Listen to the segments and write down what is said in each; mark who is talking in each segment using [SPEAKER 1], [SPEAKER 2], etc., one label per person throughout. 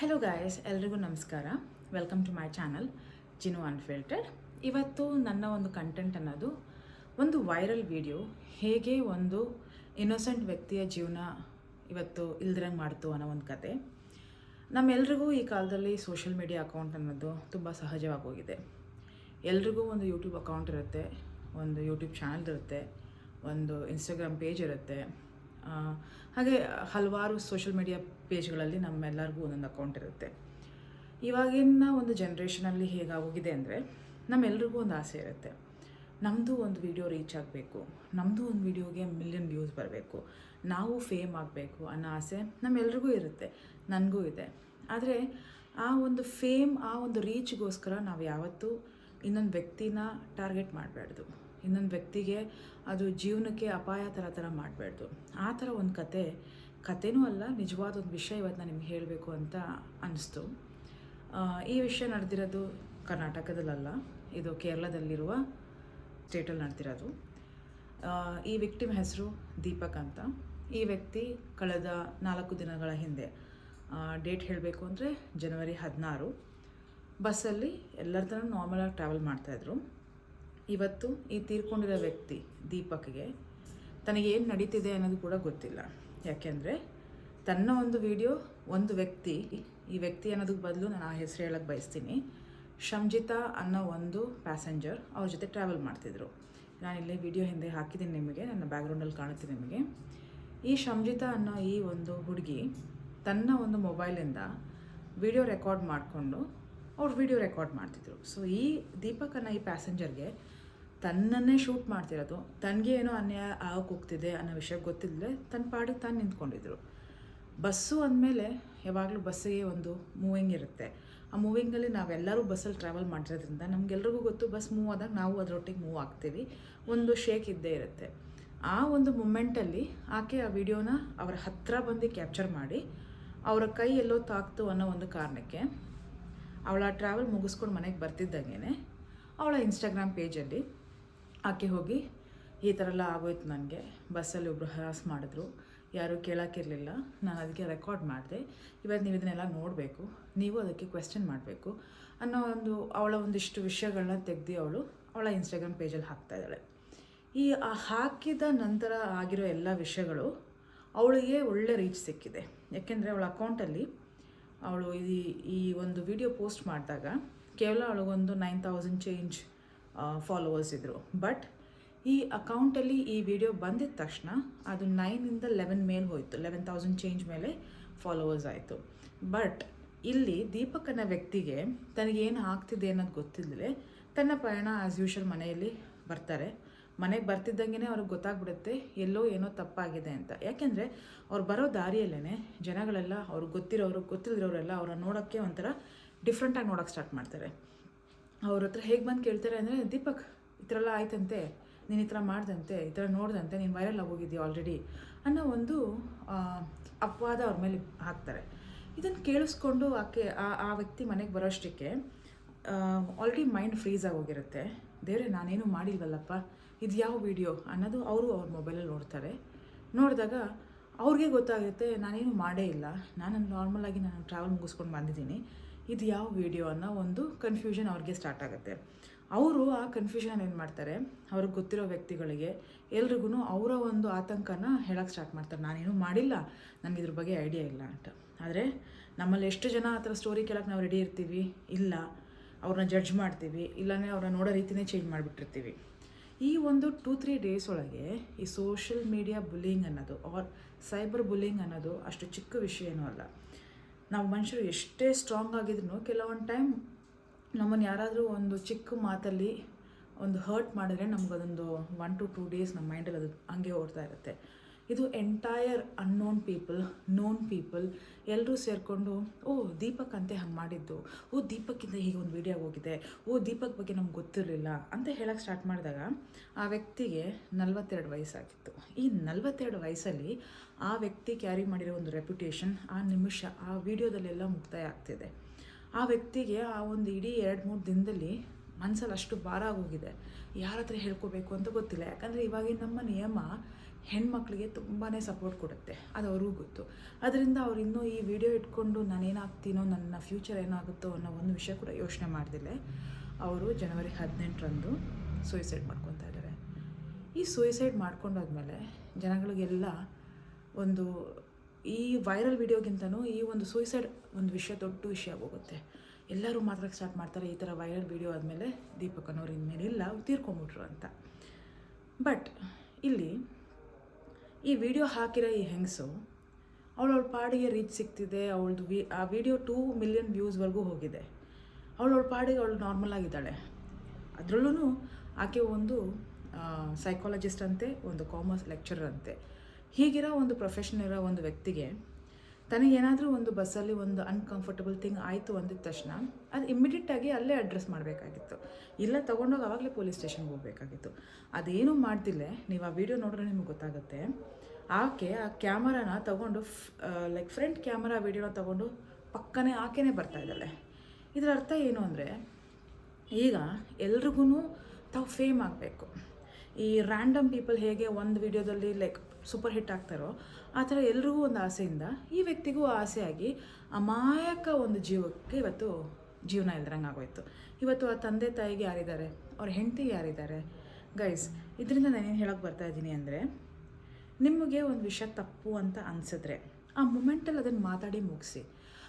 [SPEAKER 1] Hello guys ಎಲ್ರಿಗೂ ನಮಸ್ಕಾರ. Welcome to my channel Jinu unfiltered ಇವತ್ತು ನನ್ನ ಒಂದು ಕಂಟೆಂಟ್ ಅನ್ನೋದು ಒಂದು ವೈರಲ್ ವಿಡಿಯೋ ಹೇಗೆ ಒಂದು ಇನ್ನೋಸೆಂಟ್ ವ್ಯಕ್ತಿಯ ಜೀವನ ಇವತ್ತು ಇಲ್ದಿರಂಗೆ ಮಾಡ್ತು ಅನ್ನೋ ಒಂದು ಕತೆ. ನಮ್ಮೆಲ್ರಿಗೂ ಈ ಕಾಲದಲ್ಲಿ ಸೋಷಿಯಲ್ ಮೀಡಿಯಾ ಅಕೌಂಟ್ ಅನ್ನೋದು ತುಂಬ ಸಹಜವಾಗಿ ಹೋಗಿದೆ ಎಲ್ರಿಗೂ ಒಂದು ಯೂಟ್ಯೂಬ್ ಅಕೌಂಟ್ ಇರುತ್ತೆ, ಒಂದು ಯೂಟ್ಯೂಬ್ ಚಾನಲ್ ಇರುತ್ತೆ, ಒಂದು ಇನ್ಸ್ಟಾಗ್ರಾಮ್ ಪೇಜ್ ಇರುತ್ತೆ. ಹಾಗೆ ಹಲವಾರು ಸೋಷಿಯಲ್ ಮೀಡಿಯಾ ಪೇಜ್ಗಳಲ್ಲಿ ನಮ್ಮೆಲ್ಲರಿಗೂ ಒಂದೊಂದು ಅಕೌಂಟ್ ಇರುತ್ತೆ. ಇವಾಗಿನ ಒಂದು ಜನ್ರೇಷನಲ್ಲಿ ಹೇಗಾಗೋಗಿದೆ ಅಂದರೆ ನಮ್ಮೆಲ್ರಿಗೂ ಒಂದು ಆಸೆ ಇರುತ್ತೆ. ನಮ್ಮದು ಒಂದು ವಿಡಿಯೋ ರೀಚ್ ಆಗಬೇಕು. ನಮ್ಮದು ಒಂದು ವಿಡಿಯೋಗೆ ಮಿಲಿಯನ್ ವ್ಯೂಸ್ ಬರಬೇಕು. ನಾವು ಫೇಮ್ ಆಗಬೇಕು ಅನ್ನೋ ಆಸೆ ನಮ್ಮೆಲ್ರಿಗೂ ಇರುತ್ತೆ. ನನಗೂ ಇದೆ. ಆದರೆ ಆ ಒಂದು ಫೇಮ್ ಆ ಒಂದು ರೀಚ್ಗೋಸ್ಕರ ನಾವು ಯಾವತ್ತೂ ಇನ್ನೊಂದು ವ್ಯಕ್ತಿನ ಟಾರ್ಗೆಟ್ ಮಾಡಬಾರ್ದು. ಇನ್ನೊಂದು ವ್ಯಕ್ತಿಗೆ ಅದು ಜೀವನಕ್ಕೆ ಅಪಾಯ ಥರ ಥರ ಮಾಡಬಾರ್ದು. ಆ ಥರ ಒಂದು ಕತೆ, ಕತೆನೂ ಅಲ್ಲ, ನಿಜವಾದ ಒಂದು ವಿಷಯ ಇವತ್ತು ನಾನು ನಿಮ್ಗೆ ಹೇಳಬೇಕು ಅಂತ ಅನ್ನಿಸ್ತು. ಈ ವಿಷಯ ನಡೆದಿರೋದು ಕರ್ನಾಟಕದಲ್ಲಲ್ಲ, ಇದು ಕೇರಳದಲ್ಲಿರುವ ಸ್ಟೇಟಲ್ಲಿ ನಡೆದಿರೋದು. ಈ ವಿಕ್ಟಿಮ್ ಹೆಸರು ದೀಪಕ್ ಅಂತ. ಈ ವ್ಯಕ್ತಿ ಕಳೆದ ನಾಲ್ಕು ದಿನಗಳ ಹಿಂದೆ ಡೇಟ್ ಹೇಳಬೇಕು ಅಂದರೆ ಜನವರಿ ಹದಿನಾರು. ಬಸ್ಸಲ್ಲಿ ಎಲ್ಲರ ಥರ ನಾರ್ಮಲಾಗಿ ಟ್ರಾವೆಲ್ ಮಾಡ್ತಾಯಿದ್ರು ಇವತ್ತು ಈ ತೀರ್ಕೊಂಡಿರೋ ವ್ಯಕ್ತಿ ದೀಪಕ್ಗೆ ತನಗೇನು ನಡೀತಿದೆ ಅನ್ನೋದು ಕೂಡ ಗೊತ್ತಿಲ್ಲ. ಯಾಕೆಂದರೆ ತನ್ನ ಒಂದು ವಿಡಿಯೋ, ಒಂದು ವ್ಯಕ್ತಿ, ಈ ವ್ಯಕ್ತಿ ಅನ್ನೋದಕ್ಕೆ ಬದಲು ನಾನು ಆ ಹೆಸರು ಹೇಳಕ್ಕೆ ಬಯಸ್ತೀನಿ. ಶಂಜಿತಾ ಅನ್ನೋ ಒಂದು ಪ್ಯಾಸೆಂಜರ್ ಅವ್ರ ಜೊತೆ ಟ್ರಾವೆಲ್ ಮಾಡ್ತಿದ್ರು. ನಾನಿಲ್ಲಿ ವಿಡಿಯೋ ಹಿಂದೆ ಹಾಕಿದ್ದೀನಿ ನಿಮಗೆ, ನನ್ನ ಬ್ಯಾಕ್ಗ್ರೌಂಡಲ್ಲಿ ಕಾಣುತ್ತೆ ನಿಮಗೆ. ಈ ಶಂಜಿತಾ ಅನ್ನೋ ಈ ಒಂದು ಹುಡುಗಿ ತನ್ನ ಒಂದು ಮೊಬೈಲಿಂದ ವಿಡಿಯೋ ರೆಕಾರ್ಡ್ ಮಾಡಿಕೊಂಡು ಅವ್ರು ವಿಡಿಯೋ ರೆಕಾರ್ಡ್ ಮಾಡ್ತಿದ್ರು. ಸೊ ಈ ದೀಪಕ್ ಅನ್ನೋ ಈ ಪ್ಯಾಸೆಂಜರ್ಗೆ ತನ್ನನ್ನೇ ಶೂಟ್ ಮಾಡ್ತಿರೋದು. ತನಗೆ ಏನೋ ಅನ್ಯಾಯ ಹೋಗ್ತಿದೆ ಅನ್ನೋ ವಿಷಯ ಗೊತ್ತಿಲ್ಲದೆ ತನ್ನ ಪಾಡಿಗೆ ತಾನು ನಿಂತ್ಕೊಂಡಿದ್ರು. ಬಸ್ಸು ಅಂದಮೇಲೆ ಯಾವಾಗಲೂ ಬಸ್ಸಿಗೆ ಒಂದು ಮೂವಿಂಗ್ ಇರುತ್ತೆ. ಆ ಮೂವಿಂಗಲ್ಲಿ ನಾವೆಲ್ಲರೂ ಬಸ್ಸಲ್ಲಿ ಟ್ರಾವೆಲ್ ಮಾಡಿರೋದ್ರಿಂದ ನಮಗೆಲ್ರಿಗೂ ಗೊತ್ತು ಬಸ್ ಮೂವ್ ಆದಾಗ ನಾವು ಅದರೊಟ್ಟಿಗೆ ಮೂವ್ ಆಗ್ತೀವಿ. ಒಂದು ಶೇಕ್ ಇದ್ದೇ ಇರುತ್ತೆ. ಆ ಒಂದು ಮೂಮೆಂಟಲ್ಲಿ ಆಕೆ ಆ ವಿಡಿಯೋನ ಅವರ ಹತ್ತಿರ ಬಂದು ಕ್ಯಾಪ್ಚರ್ ಮಾಡಿ ಅವರ ಕೈ ಎಲ್ಲೋ ತಾಕ್ತು ಅನ್ನೋ ಒಂದು ಕಾರಣಕ್ಕೆ ಅವಳ ಟ್ರಾವೆಲ್ ಮುಗಿಸ್ಕೊಂಡು ಮನೆಗೆ ಬರ್ತಿದ್ದಂಗೆ ಅವಳ ಇನ್ಸ್ಟಾಗ್ರಾಮ್ ಪೇಜಲ್ಲಿ ಆಕೆ ಹೋಗಿ ಈ ಥರ ಎಲ್ಲ ಆಗೋಯ್ತು ನನಗೆ. ಬಸ್ಸಲ್ಲಿ ಒಬ್ಬರು ಹರಾಸ್ ಮಾಡಿದ್ರು. ಯಾರೂ ಕೇಳೋಕ್ಕಿರಲಿಲ್ಲ. ನಾನು ಅದಕ್ಕೆ ರೆಕಾರ್ಡ್ ಮಾಡಿದೆ. ಇವತ್ತು ನೀವು ಇದನ್ನೆಲ್ಲ ನೋಡಬೇಕು. ನೀವು ಅದಕ್ಕೆ ಕ್ವೆಶ್ಚನ್ ಮಾಡಬೇಕು ಅನ್ನೋ ಒಂದು ಅವಳ ಒಂದಿಷ್ಟು ವಿಷಯಗಳನ್ನ ತೆಗೆದು ಅವಳು ಅವಳ ಇನ್ಸ್ಟಾಗ್ರಾಮ್ ಪೇಜಲ್ಲಿ ಹಾಕ್ತಾ ಇದ್ದಾಳೆ. ಈ ಹಾಕಿದ ನಂತರ ಆಗಿರೋ ಎಲ್ಲ ವಿಷಯಗಳು ಅವಳಿಗೆ ಒಳ್ಳೆ ರೀಚ್ ಸಿಕ್ಕಿದೆ. ಯಾಕೆಂದರೆ ಅವಳ ಅಕೌಂಟಲ್ಲಿ ಅವಳು ಈ ಈ ಒಂದು ವಿಡಿಯೋ ಪೋಸ್ಟ್ ಮಾಡಿದಾಗ ಕೇವಲ ಅವಳಿಗೊಂದು ನೈನ್ ತೌಸಂಡ್ ಚೇಂಜ್ ಫಾಲೋವರ್ಸ್ ಇದ್ದರು ಬಟ್ ಈ ಅಕೌಂಟಲ್ಲಿ ಈ ವಿಡಿಯೋ ಬಂದಿದ ತಕ್ಷಣ ಅದು ನೈನಿಂದ ಲೆವೆನ್ ಮೇಲೆ ಹೋಯಿತು. ಲೆವೆನ್ ತೌಸಂಡ್ ಚೇಂಜ್ ಮೇಲೆ ಫಾಲೋವರ್ಸ್ ಆಯಿತು. ಬಟ್ ಇಲ್ಲಿ ದೀಪಕ್ ಅನ್ನೋ ವ್ಯಕ್ತಿಗೆ ತನಗೇನು ಆಗ್ತಿದೆ ಅನ್ನೋದು ಗೊತ್ತಿಲ್ಲದೆ ತನ್ನ ಪ್ರಯಾಣ ಆ್ಯಸ್ ಯೂಶಲ್ ಮನೆಯಲ್ಲಿ ಬರ್ತಾರೆ. ಮನೆಗೆ ಬರ್ತಿದ್ದಂಗೆ ಅವ್ರಿಗೆ ಗೊತ್ತಾಗ್ಬಿಡುತ್ತೆ, ಎಲ್ಲೋ ಏನೋ ತಪ್ಪಾಗಿದೆ ಅಂತ. ಯಾಕೆಂದರೆ ಅವ್ರು ಬರೋ ದಾರಿಯಲ್ಲೇ ಜನಗಳೆಲ್ಲ ಅವ್ರಿಗೆ ಗೊತ್ತಿರೋರು ಗೊತ್ತಿಲ್ಲದಿರೋರೆಲ್ಲ ಅವ್ರನ್ನ ನೋಡೋಕ್ಕೆ ಒಂಥರ ಡಿಫ್ರೆಂಟಾಗಿ ನೋಡೋಕ್ಕೆ ಸ್ಟಾರ್ಟ್ ಮಾಡ್ತಾರೆ. ಅವ್ರ ಹತ್ರ ಹೇಗೆ ಬಂದು ಕೇಳ್ತಾರೆ ಅಂದರೆ, ದೀಪಕ್, ಈ ಥರ ಎಲ್ಲ ಆಯ್ತಂತೆ, ನೀನು ಈ ಥರ ಮಾಡ್ದಂತೆ, ಈ ಥರ ನೋಡ್ದಂತೆ, ನೀನು ವೈರಲ್ ಆಗೋಗಿದ್ದೀಯ ಆಲ್ರೆಡಿ ಅನ್ನೋ ಒಂದು ಅಪವಾದ ಅವ್ರ ಮೇಲೆ ಹಾಕ್ತಾರೆ. ಇದನ್ನು ಕೇಳಿಸ್ಕೊಂಡು ಆಕೆ, ಆ ಆ ವ್ಯಕ್ತಿ ಮನೆಗೆ ಬರೋಷ್ಟಕ್ಕೆ ಆಲ್ರೆಡಿ ಮೈಂಡ್ ಫ್ರೀಸ್ ಆಗೋಗಿರುತ್ತೆ ದೇವ್ರೆ, ನಾನೇನು ಮಾಡಿಲ್ವಲ್ಲಪ್ಪ? ಇದು ಯಾವ ವಿಡಿಯೋ ಅನ್ನೋದು ಅವರು ಅವ್ರ ಮೊಬೈಲಲ್ಲಿ ನೋಡ್ತಾರೆ. ನೋಡಿದಾಗ ಅವ್ರಿಗೆ ಗೊತ್ತಾಗುತ್ತೆ, ನಾನೇನು ಮಾಡೇ ಇಲ್ಲ. ನಾನು ನಾರ್ಮಲಾಗಿ ನಾನು ಟ್ರಾವೆಲ್ ಮುಗಿಸ್ಕೊಂಡು ಬಂದಿದ್ದೀನಿ. ಇದು ಯಾವ ವಿಡಿಯೋ ಅನ್ನೋ ಒಂದು ಕನ್ಫ್ಯೂಷನ್ ಅವ್ರಿಗೆ ಸ್ಟಾರ್ಟ್ ಆಗುತ್ತೆ. ಅವರು ಆ ಕನ್ಫ್ಯೂಷನ್ ಏನು ಮಾಡ್ತಾರೆ? ಅವ್ರಿಗೆ ಗೊತ್ತಿರೋ ವ್ಯಕ್ತಿಗಳಿಗೆ ಎಲ್ರಿಗೂ ಅವರ ಒಂದು ಆತಂಕನ ಹೇಳೋಕ್ಕೆ ಸ್ಟಾರ್ಟ್ ಮಾಡ್ತಾರೆ. ನಾನೇನು ಮಾಡಿಲ್ಲ, ನನಗೆ ಇದ್ರ ಬಗ್ಗೆ ಐಡಿಯಾ ಇಲ್ಲ ಅಂತ. ಆದರೆ ನಮ್ಮಲ್ಲಿ ಎಷ್ಟು ಜನ ಆ ಥರ ಸ್ಟೋರಿ ಕೇಳೋಕ್ಕೆ ನಾವು ರೆಡಿ ಇರ್ತೀವಿ? ಇಲ್ಲ. ಅವ್ರನ್ನ ಜಡ್ಜ್ ಮಾಡ್ತೀವಿ. ಇಲ್ಲಾಂದರೆ ಅವ್ರನ್ನ ನೋಡೋ ರೀತಿನೇ ಚೇಂಜ್ ಮಾಡಿಬಿಟ್ಟಿರ್ತೀವಿ. ಈ ಒಂದು ಟೂ ತ್ರೀ ಡೇಸ್ ಒಳಗೆ ಈ ಸೋಷಿಯಲ್ ಮೀಡಿಯಾ ಬುಲ್ಲಿಂಗ್ ಅನ್ನೋದು ಆರ್ ಸೈಬರ್ ಬುಲ್ಲಿಂಗ್ ಅನ್ನೋದು ಅಷ್ಟು ಚಿಕ್ಕ ವಿಷಯ ಏನೂ ಅಲ್ಲ. ನಾವು ಮನುಷ್ಯರು ಎಷ್ಟೇ ಸ್ಟ್ರಾಂಗ್ ಆಗಿದ್ರು ಕೆಲವೊಂದು ಟೈಮ್ ನಮ್ಮನ್ನು ಯಾರಾದರೂ ಒಂದು ಚಿಕ್ಕ ಮಾತಲ್ಲಿ ಒಂದು ಹರ್ಟ್ ಮಾಡಿದ್ರೆ ನಮಗದೊಂದು ಒನ್ ಟು ಟೂ ಡೇಸ್ ನಮ್ಮ ಮೈಂಡಲ್ಲಿ ಅದು ಹಂಗೆ ಓಡ್ತಾ ಇರುತ್ತೆ. ಇದು entire unknown people known people ಎಲ್ಲರೂ ಸೇರಿಕೊಂಡು, ಓ, ದೀಪಕ್ ಅಂತೆ ಹಂಗೆ ಮಾಡಿದ್ದು. ಓ, ದೀಪಕ್ಕಿಂತ ಹೀಗೆ ಒಂದು ವಿಡಿಯೋ ಹೋಗಿದೆ. ಓ, ದೀಪಕ್ ಬಗ್ಗೆ ನಮ್ಗೆ ಗೊತ್ತಿರಲಿಲ್ಲ. ಅಂತ ಹೇಳಕ್ಕೆ ಸ್ಟಾರ್ಟ್ ಮಾಡಿದಾಗ ಆ ವ್ಯಕ್ತಿಗೆ ನಲವತ್ತೆರಡು ವಯಸ್ಸಾಗಿತ್ತು. ಈ ನಲವತ್ತೆರಡು ವಯಸ್ಸಲ್ಲಿ ಆ ವ್ಯಕ್ತಿ ಕ್ಯಾರಿ ಮಾಡಿರೋ ಒಂದು ರೆಪ್ಯುಟೇಷನ್ ಆ ನಿಮಿಷ, ಆ ವಿಡಿಯೋದಲ್ಲೆಲ್ಲ ಮುಕ್ತಾಯ ಆಗ್ತಿದೆ. ಆ ವ್ಯಕ್ತಿಗೆ ಆ ಒಂದು ಇಡೀ ಎರಡು ಮೂರು ದಿನದಲ್ಲಿ ಮನಸ್ಸಲ್ಲಿ ಅಷ್ಟು ಭಾರ ಆಗೋಗಿದೆ. ಯಾರ ಹತ್ರ ಹೇಳ್ಕೋಬೇಕು ಅಂತ ಗೊತ್ತಿಲ್ಲ. ಯಾಕಂದರೆ ಇವಾಗಿನ ನಮ್ಮ ನಿಯಮ ಹೆಣ್ಮಕ್ಳಿಗೆ ತುಂಬಾ ಸಪೋರ್ಟ್ ಕೊಡುತ್ತೆ. ಅದು ಅವ್ರಿಗೂ ಗೊತ್ತು. ಅದರಿಂದ ಅವ್ರು ಇನ್ನೂ ಈ ವಿಡಿಯೋ ಇಟ್ಕೊಂಡು ನಾನೇನಾಗ್ತೀನೋ, ನನ್ನ ಫ್ಯೂಚರ್ ಏನಾಗುತ್ತೋ ಅನ್ನೋ ಒಂದು ವಿಷಯ ಕೂಡ ಯೋಚನೆ ಮಾಡ್ದಿಲ್ಲ. ಅವರು ಜನವರಿ ಹದಿನೆಂಟರಂದು ಸೂಯಿಸೈಡ್ ಮಾಡ್ಕೊತಾ ಇದ್ದಾರೆ. ಈ ಸೂಯಿಸೈಡ್ ಮಾಡ್ಕೊಂಡಾದ್ಮೇಲೆ ಜನಗಳಿಗೆಲ್ಲ ಒಂದು ಈ ವೈರಲ್ ವಿಡಿಯೋಗಿಂತನೂ ಈ ಒಂದು ಸೂಯಿಸೈಡ್ ಒಂದು ವಿಷಯ ದೊಡ್ಡ ವಿಷಯ ಹೋಗುತ್ತೆ. ಎಲ್ಲರೂ ಮಾತಾಡಕ್ಕೆ ಸ್ಟಾರ್ಟ್ ಮಾಡ್ತಾರೆ ಈ ಥರ ವೈರಲ್ ವಿಡಿಯೋ ಆದಮೇಲೆ ದೀಪಕ್ ಅನ್ನೋರು ಇನ್ಮೇಲೆ ಇಲ್ಲ ಅವ್ರು ತೀರ್ಕೊಂಬಿಟ್ರು ಅಂತ. ಬಟ್ ಇಲ್ಲಿ ಈ ವಿಡಿಯೋ ಹಾಕಿರೋ ಈ ಹೆಂಗಸು ಅವಳು ಅವಳ ಪಾಡಿಗೆ ರೀಚ್ ಸಿಗ್ತಿದೆ, ಅವಳದು ವಿ, ಆ ವಿಡಿಯೋ ಟೂ ಮಿಲಿಯನ್ ವ್ಯೂಸ್ವರೆಗೂ ಹೋಗಿದೆ. ಅವಳು ಅವಳ ಪಾಡಿಗೆ ಅವಳು ನಾರ್ಮಲ್ ಆಗಿದ್ದಾಳೆ. ಅದರಲ್ಲೂ ಆಕೆ ಒಂದು ಸೈಕಾಲಜಿಸ್ಟ್ ಅಂತೆ, ಒಂದು ಕಾಮರ್ಸ್ ಲೆಕ್ಚರರ್ ಅಂತೆ. ಹೀಗಿರೋ ಒಂದು ಪ್ರೊಫೆಷನ್ ಇರೋ ಒಂದು ವ್ಯಕ್ತಿಗೆ ತನಗೇನಾದರೂ ಒಂದು ಬಸ್ಸಲ್ಲಿ ಒಂದು ಅನ್ಕಂಫರ್ಟಬಲ್ ಥಿಂಗ್ ಆಯಿತು ಅಂದಿದ ತಕ್ಷಣ ಅದು ಇಮ್ಮಿಡಿಯೇಟಾಗಿ ಅಲ್ಲೇ ಅಡ್ರೆಸ್ ಮಾಡಬೇಕಾಗಿತ್ತು. ಇಲ್ಲ, ತೊಗೊಂಡೋಗಿ ಆವಾಗಲೇ ಪೊಲೀಸ್ ಸ್ಟೇಷನ್ಗೆ ಹೋಗಬೇಕಾಗಿತ್ತು. ಅದೇನೂ ಮಾಡ್ತಿಲ್ಲ, ನೀವು ಆ ವಿಡಿಯೋ ನೋಡಿದ್ರೆ ನಿಮ್ಗೆ ಗೊತ್ತಾಗುತ್ತೆ. ಆಕೆ ಆ ಕ್ಯಾಮರಾನ ತಗೊಂಡು ಲೈಕ್ ಫ್ರಂಟ್ ಕ್ಯಾಮರಾ ವಿಡಿಯೋನ ತಗೊಂಡು ಪಕ್ಕನೇ ಆಕೆನೇ ಬರ್ತಾ ಇದ್ದಾಳೆ. ಇದರ ಅರ್ಥ ಏನು ಅಂದರೆ, ಈಗ ಎಲ್ರಿಗೂ ತಾವು ಫೇಮ್ ಆಗಬೇಕು. ಈ ರ್ಯಾಂಡಮ್ ಪೀಪಲ್ ಹೇಗೆ ಒಂದು ವಿಡಿಯೋದಲ್ಲಿ ಲೈಕ್ ಸೂಪರ್ ಹಿಟ್ ಆಗ್ತಾರೋ, ಆ ಥರ ಎಲ್ರಿಗೂ ಒಂದು ಆಸೆಯಿಂದ ಈ ವ್ಯಕ್ತಿಗೂ ಆಸೆಯಾಗಿ ಅಮಾಯಕ ಒಂದು ಜೀವಕ್ಕೆ ಇವತ್ತು ಜೀವನ ಇಲ್ದಂಗೆ ಆಗೋಯ್ತು. ಇವತ್ತು ಆ ತಂದೆ ತಾಯಿಗೆ ಯಾರಿದ್ದಾರೆ, ಅವ್ರ ಹೆಂಡತಿಗೆ ಯಾರಿದ್ದಾರೆ? ಗೈಸ್ ಇದರಿಂದ ನಾನೇನು ಹೇಳೋಕ್ಕೆ ಬರ್ತಾ ಇದ್ದೀನಿ ಅಂದರೆ, ನಿಮಗೆ ಒಂದು ವಿಷಯ ತಪ್ಪು ಅಂತ ಅನಿಸಿದ್ರೆ ಆ ಮೂಮೆಂಟಲ್ಲಿ ಅದನ್ನು ಮಾತಾಡಿ ಮುಗಿಸಿ.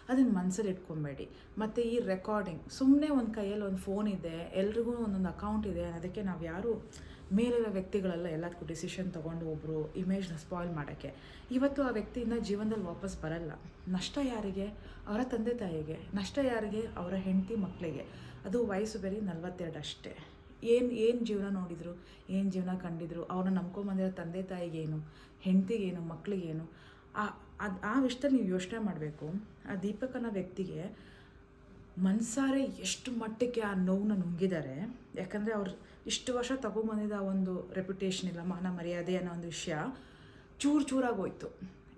[SPEAKER 1] ಅದನ್ನು ಮನಸ್ಸಲ್ಲಿ ಇಟ್ಕೊಬೇಡಿ. ಮತ್ತು ಈ ರೆಕಾರ್ಡಿಂಗ್ ಸುಮ್ಮನೆ ಒಂದು ಕೈಯಲ್ಲಿ ಒಂದು ಫೋನ್ ಇದೆ, ಎಲ್ರಿಗೂ ಒಂದೊಂದು ಅಕೌಂಟ್ ಇದೆ, ಅದಕ್ಕೆ ನಾವು ಯಾರು ಮೇಲಿರೋ ವ್ಯಕ್ತಿಗಳೆಲ್ಲ ಎಲ್ಲದಕ್ಕೂ ಡಿಸಿಷನ್ ತೊಗೊಂಡು ಒಬ್ಬರು ಇಮೇಜ್ನ ಸ್ಪಾಯ್ಲ್ ಮಾಡೋಕ್ಕೆ. ಇವತ್ತು ಆ ವ್ಯಕ್ತಿಯಿಂದ ಜೀವನದಲ್ಲಿ ವಾಪಸ್ ಬರಲ್ಲ. ನಷ್ಟ ಯಾರಿಗೆ? ಅವರ ತಂದೆ ತಾಯಿಗೆ. ನಷ್ಟ ಯಾರಿಗೆ? ಅವರ ಹೆಂಡತಿ ಮಕ್ಕಳಿಗೆ ಅದು ವಯಸ್ಸು ಬೇರೆ ನಲ್ವತ್ತೆರಡು ಅಷ್ಟೇ. ಏನು ಏನು ಜೀವನ ನೋಡಿದರು, ಏನು ಜೀವನ ಕಂಡಿದ್ರು, ಅವ್ರನ್ನ ನಂಬ್ಕೊಂಬಂದಿರೋ ತಂದೆ ತಾಯಿಗೇನು, ಹೆಂಡತಿಗೇನು ಮಕ್ಕಳಿಗೇನು ಆ ಅದು ಆ ವಿಷಯದಲ್ಲಿ ನೀವು ಯೋಚನೆ ಮಾಡಬೇಕು. ಆ ದೀಪಕ್ ಅನ್ನೋ ವ್ಯಕ್ತಿಗೆ ಮನ್ಸಾರೆ ಎಷ್ಟು ಮಟ್ಟಕ್ಕೆ ಆ ನೋವನ್ನ ನುಂಗಿದ್ದಾರೆ ಯಾಕಂದರೆ ಅವ್ರು ಇಷ್ಟು ವರ್ಷ ತಗೊಂಬಂದಿದ್ದ ಆ ಒಂದು ರೆಪ್ಯುಟೇಷನ್ ಇಲ್ಲ, ಮಾನ ಮರ್ಯಾದೆ ಅನ್ನೋ ಒಂದು ವಿಷಯ ಚೂರು ಚೂರಾಗೋಯ್ತು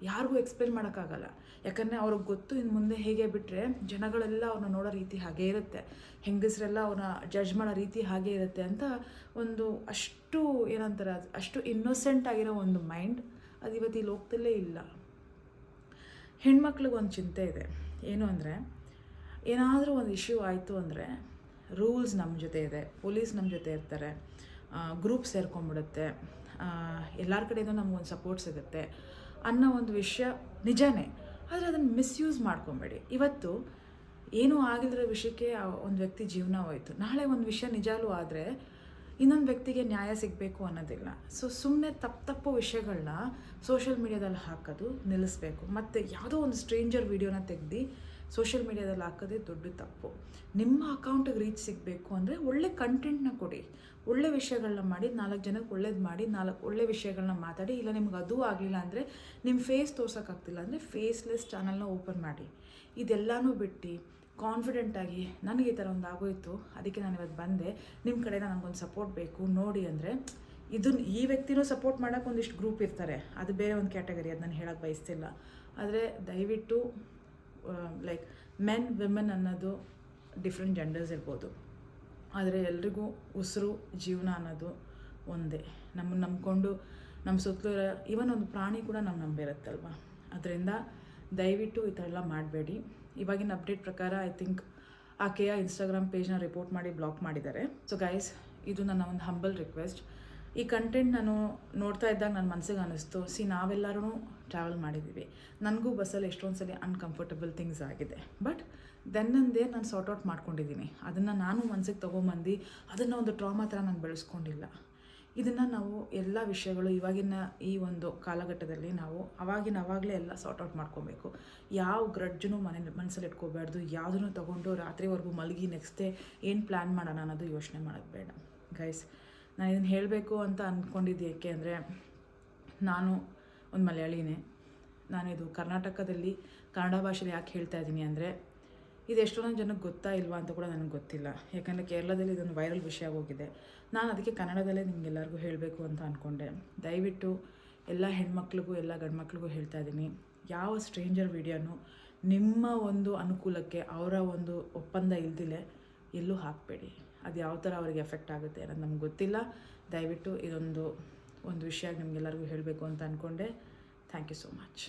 [SPEAKER 1] ಯಾರಿಗೂ ಎಕ್ಸ್ಪ್ಲೇನ್ ಮಾಡೋಕ್ಕಾಗಲ್ಲ. ಯಾಕಂದರೆ ಅವ್ರಿಗೆ ಗೊತ್ತು ಇನ್ನು ಮುಂದೆ ಹೇಗೆ ಬಿಟ್ಟರೆ ಜನಗಳೆಲ್ಲ ಅವ್ರನ್ನ ನೋಡೋ ರೀತಿ ಹಾಗೇ ಇರುತ್ತೆ. ಹೆಂಗಸರೆಲ್ಲ ಅವ್ರನ್ನ ಜಡ್ಜ್ ಮಾಡೋ ರೀತಿ ಹಾಗೇ ಇರುತ್ತೆ ಅಂತ ಒಂದು ಅಷ್ಟು ಏನಂತಾರೆ, ಅಷ್ಟು ಇನ್ನೋಸೆಂಟ್ ಆಗಿರೋ ಒಂದು ಮೈಂಡ್ ಅದು ಇವತ್ತು ಈ ಲೋಕದಲ್ಲೇ ಇಲ್ಲ. ಹೆಣ್ಮಕ್ಳಿಗೆ ಒಂದು ಚಿಂತೆ ಇದೆ. ಏನು ಅಂದರೆ, ಏನಾದರೂ ಒಂದು ಇಶ್ಯೂ ಆಯಿತು ಅಂದರೆ ರೂಲ್ಸ್ ನಮ್ಮ ಜೊತೆ ಇದೆ. ಪೊಲೀಸ್ ನಮ್ಮ ಜೊತೆ ಇರ್ತಾರೆ. ಗ್ರೂಪ್ ಸೇರ್ಕೊಂಡ್ಬಿಡುತ್ತೆ. ಎಲ್ಲರ ಕಡೆಯಿಂದ ನಮಗೊಂದು ಸಪೋರ್ಟ್ ಸಿಗುತ್ತೆ ಅನ್ನೋ ಒಂದು ವಿಷಯ ನಿಜನೇ. ಆದರೆ ಅದನ್ನು ಮಿಸ್ಯೂಸ್ ಮಾಡ್ಕೊಬೇಡಿ. ಇವತ್ತು ಏನೂ ಆಗಿಲ್ಲದ ವಿಷಯಕ್ಕೆ ಒಂದು ವ್ಯಕ್ತಿ ಜೀವನ ಹೋಯಿತು. ನಾಳೆ ಒಂದು ವಿಷಯ ನಿಜಾಲೂ ಆದರೆ ಇನ್ನೊಂದು ವ್ಯಕ್ತಿಗೆ ನ್ಯಾಯ ಸಿಗಬೇಕು ಅನ್ನೋದಿಲ್ಲ. ಸೊ ಸುಮ್ಮನೆ ತಪ್ಪು ತಪ್ಪು ವಿಷಯಗಳನ್ನ ಸೋಷಿಯಲ್ ಮೀಡ್ಯಾದಲ್ಲಿ ಹಾಕೋದು ನಿಲ್ಲಿಸ್ಬೇಕು. ಮತ್ತು ಯಾವುದೋ ಒಂದು ಸ್ಟ್ರೇಂಜರ್ ವೀಡಿಯೋನ ತೆಗ್ದು ಸೋಷಿಯಲ್ ಮೀಡ್ಯಾದಲ್ಲಿ ಹಾಕೋದೇ ದೊಡ್ಡ ತಪ್ಪು. ನಿಮ್ಮ ಅಕೌಂಟಿಗೆ ರೀಚ್ ಸಿಗಬೇಕು ಅಂದರೆ ಒಳ್ಳೆ ಕಂಟೆಂಟ್ನ ಕೊಡಿ. ಒಳ್ಳೆ ವಿಷಯಗಳನ್ನ ಮಾಡಿ, ನಾಲ್ಕು ಜನಕ್ಕೆ ಒಳ್ಳೇದು ಮಾಡಿ, ನಾಲ್ಕು ಒಳ್ಳೆ ವಿಷಯಗಳನ್ನ ಮಾತಾಡಿ. ಇಲ್ಲ ನಿಮ್ಗೆ ಅದು ಆಗಲಿಲ್ಲ ಅಂದರೆ ನಿಮ್ಮ ಫೇಸ್ ತೋರ್ಸೋಕ್ಕಾಗ್ತಿಲ್ಲ ಅಂದರೆ ಫೇಸ್ಲೆಸ್ ಚಾನಲ್ನ ಓಪನ್ ಮಾಡಿ. ಇದೆಲ್ಲನೂ ಬಿಟ್ಟು ಕಾನ್ಫಿಡೆಂಟಾಗಿ ನನಗೆ ಈ ಥರ ಒಂದು ಆಗೋಯಿತು, ಅದಕ್ಕೆ ನಾನು ಇವತ್ತು ಬಂದೆ. ನಿಮ್ಮ ಕಡೆಯಿಂದ ನನಗೊಂದು ಸಪೋರ್ಟ್ ಬೇಕು, ನೋಡಿ ಅಂದರೆ ಇದನ್ನು ಈ ವ್ಯಕ್ತಿನೂ ಸಪೋರ್ಟ್ ಮಾಡೋಕೆ ಒಂದಿಷ್ಟು ಗ್ರೂಪ್ ಇರ್ತಾರೆ. ಅದು ಬೇರೆ ಒಂದು ಕ್ಯಾಟಗರಿ ಅದು ನಾನು ಹೇಳೋಕ್ಕೆ ಬಯಸ್ತಿಲ್ಲ. ಆದರೆ ದಯವಿಟ್ಟು ಲೈಕ್ ಮೆನ್ ವಿಮೆನ್ ಅನ್ನೋದು ಡಿಫ್ರೆಂಟ್ ಜೆಂಡರ್ಸ್ ಇರ್ಬೋದು. ಆದರೆ ಎಲ್ರಿಗೂ ಉಸಿರು, ಜೀವನ ಅನ್ನೋದು ಒಂದೇ. ನಮ್ಮನ್ನು ನಂಬಿಕೊಂಡು ನಮ್ಮ ಸುತ್ತಲೂ ಇವನ್ ಒಂದು ಪ್ರಾಣಿ ಕೂಡ ನಮ್ಮ ನಂಬಿರುತ್ತಲ್ವ ಅದರಿಂದ ದಯವಿಟ್ಟು ಈ ಥರ ಎಲ್ಲ ಮಾಡಬೇಡಿ. ಇವಾಗಿನ ಅಪ್ಡೇಟ್ ಪ್ರಕಾರ ಐ ಥಿಂಕ್ ಆಕೆಯ ಇನ್ಸ್ಟಾಗ್ರಾಮ್ ಪೇಜ್ನ ರಿಪೋರ್ಟ್ ಮಾಡಿ ಬ್ಲಾಕ್ ಮಾಡಿದ್ದಾರೆ. ಸೊ ಗೈಸ್ ಇದು ನನ್ನ ಒಂದು ಹಂಬಲ್ ರಿಕ್ವೆಸ್ಟ್ ಈ ಕಂಟೆಂಟ್ ನಾನು ನೋಡ್ತಾ ಇದ್ದಾಗ ನನ್ನ ಮನಸ್ಸಿಗೆ ಅನ್ನಿಸ್ತು, ಸಿ ನಾವೆಲ್ಲರೂ ಟ್ರಾವೆಲ್ ಮಾಡಿದ್ದೀವಿ. ನನಗೂ ಬಸ್ಸಲ್ಲಿ ಎಷ್ಟೊಂದು ಸಲ ಅನ್ಕಂಫರ್ಟಬಲ್ ಥಿಂಗ್ಸ್ ಆಗಿದೆ. ಬಟ್ ದೆನ್ನಂದೇ ನಾನು ಸಾರ್ಟ್ ಔಟ್ ಮಾಡ್ಕೊಂಡಿದ್ದೀನಿ. ಅದನ್ನು ನಾನು ಮನಸ್ಸಿಗೆ ತೊಗೊಂಬಂದು, ಅದನ್ನು ಒಂದು ಟ್ರಾಮಾ ಥರ ನಾನು ಬೆಳೆಸ್ಕೊಂಡಿಲ್ಲ. ಇದನ್ನು ನಾವು ಎಲ್ಲ ವಿಷಯಗಳು ಇವಾಗಿನ ಈ ಒಂದು ಕಾಲಘಟ್ಟದಲ್ಲಿ ನಾವು ಅವಾಗಿನ ಅವಾಗಲೇ ಎಲ್ಲ ಸಾರ್ಟ್ ಔಟ್ ಮಾಡ್ಕೊಬೇಕು. ಯಾವ ಗ್ರಡ್ಜನ್ನು ಮನೆ ಮನಸ್ಸಲ್ಲಿ ಇಟ್ಕೋಬಾರ್ದು ಯಾವುದನ್ನು ತೊಗೊಂಡು ರಾತ್ರಿವರೆಗೂ ಮಲಗಿ ನೆಕ್ಸ್ಟ್ ಡೇ ಏನು ಪ್ಲ್ಯಾನ್ ಮಾಡೋಣ ಅನ್ನೋದು ಯೋಚನೆ ಮಾಡೋದು ಬೇಡ. ಗೈಸ್ ನಾನು ಇದನ್ನು ಹೇಳಬೇಕು ಅಂತ ಅಂದ್ಕೊಂಡಿದ್ದು ಏಕೆ ಅಂದರೆ, ನಾನು ಒಂದು ಮಲಯಾಳಿನೇ. ನಾನಿದು ಕರ್ನಾಟಕದಲ್ಲಿ ಕನ್ನಡ ಭಾಷೆಯಲ್ಲಿ ಯಾಕೆ ಹೇಳ್ತಾ ಇದ್ದೀನಿ ಅಂದರೆ ಇದು ಎಷ್ಟೊಂದು ಜನಕ್ಕೆ ಗೊತ್ತಾ ಇಲ್ವಾ ಅಂತ ಕೂಡ ನನಗೆ ಗೊತ್ತಿಲ್ಲ. ಯಾಕಂದರೆ ಕೇರಳದಲ್ಲಿ ಇದೊಂದು ವೈರಲ್ ವಿಷಯ ಆಗೋಗಿದೆ ನಾನು ಅದಕ್ಕೆ ಕನ್ನಡದಲ್ಲೇ ನಿಮಗೆಲ್ಲರಿಗೂ ಹೇಳಬೇಕು ಅಂತ ಅಂದ್ಕೊಂಡೆ ದಯವಿಟ್ಟು ಎಲ್ಲ ಹೆಣ್ಮಕ್ಳಿಗೂ, ಎಲ್ಲ ಗಂಡು ಮಕ್ಳಿಗೂ ಹೇಳ್ತಾ ಇದ್ದೀನಿ. ಯಾವ ಸ್ಟ್ರೇಂಜರ್ ವಿಡಿಯೋನು ನಿಮ್ಮ ಒಂದು ಅನುಕೂಲಕ್ಕೆ ಅವರ ಒಂದು ಒಪ್ಪಂದ ಇಲ್ದಿಲೆ ಎಲ್ಲೂ ಹಾಕಬೇಡಿ. ಅದು ಯಾವ ಥರ ಅವರಿಗೆ ಎಫೆಕ್ಟ್ ಆಗುತ್ತೆ ಅನ್ನೋದು ನಮ್ಗೆ ಗೊತ್ತಿಲ್ಲ. ದಯವಿಟ್ಟು ಇದೊಂದು, ಒಂದು ವಿಷಯ ನಿಮಗೆಲ್ಲರಿಗೂ ಹೇಳಬೇಕು ಅಂತ ಅಂದ್ಕೊಂಡೆ ಥ್ಯಾಂಕ್ ಯು ಸೋ ಮಚ್